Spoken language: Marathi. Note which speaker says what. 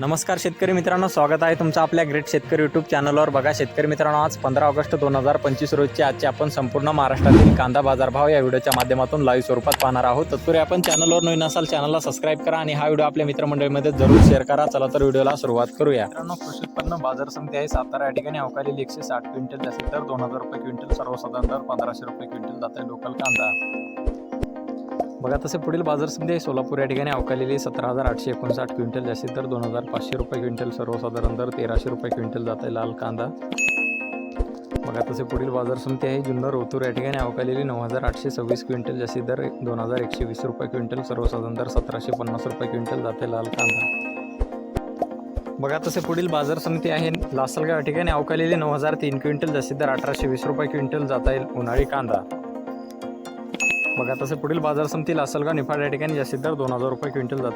Speaker 1: नमस्कार शेतकरी मित्रांनो स्वागत आहे तुमचं आपल्या ग्रेट शेतकरी यूट्यूब चॅनलवर बघा शेतकरी मित्रांनो आज पंधरा ऑगस्ट दोन हजार पंचवीस रोजची आजची आपण संपूर्ण महाराष्ट्रातील कांदा बाजारभाव या व्हिडिओच्या माध्यमातून लाईव्ह स्वरूपात पाहणार आहोत. तत्पूर्वी आपण चॅनलवर नवीन असाल चॅनलला सबस्क्राईब करा आणि हा व्हिडिओ आपल्या मित्रमंडळीमध्ये जरूर शेअर करा. चला तर व्हिडिओला सुरुवात करूया. मित्रांनो कृषी उत्पन्न बाजार समिती आहे. सातारा या ठिकाणी अवकाळी एकशे साठ क्विंटल जास्त तर दोन हजार रुपये क्विंटल सर्वसाधारण दर पंधराशे रुपये क्विंटल जाते आहे लोकल कांदा. बघा तसे पुढील बाजार समिती आहे. सोलापूर या ठिकाणी अवकालेली सतरा हजार आठशे एकोणसाठ क्विंटल जास्तीत दर दोन हजार पाचशे रुपये क्विंटल. सर्वसाधारण दर तेराशे रुपये क्विंटल जात आहे लाल कांदा. बघा तसे पुढील बाजार समिती आहे. जुन्नर ओतूर या ठिकाणी अवकालेली नऊ हजार आठशे सव्वीस क्विंटल जास्ती दर दोन हजार एकशे वीस रुपये क्विंटल. सर्वसाधारण दर सतराशे पन्नास रुपये क्विंटल जाते लाल कांदा. बघा तसे पुढील बाजार समिती आहे. लासलगाव या ठिकाणी अवकालेली नऊ हजार तीन क्विंटल जास्तीत दर अठराशे वीस रुपये क्विंटल जाता येईल उन्हाळी कांदा. बघा तसे पुढील बाजार समिती का निफाड या ठिकाणी जास्तीत दर दोन हजार रुपये क्विंटल जातो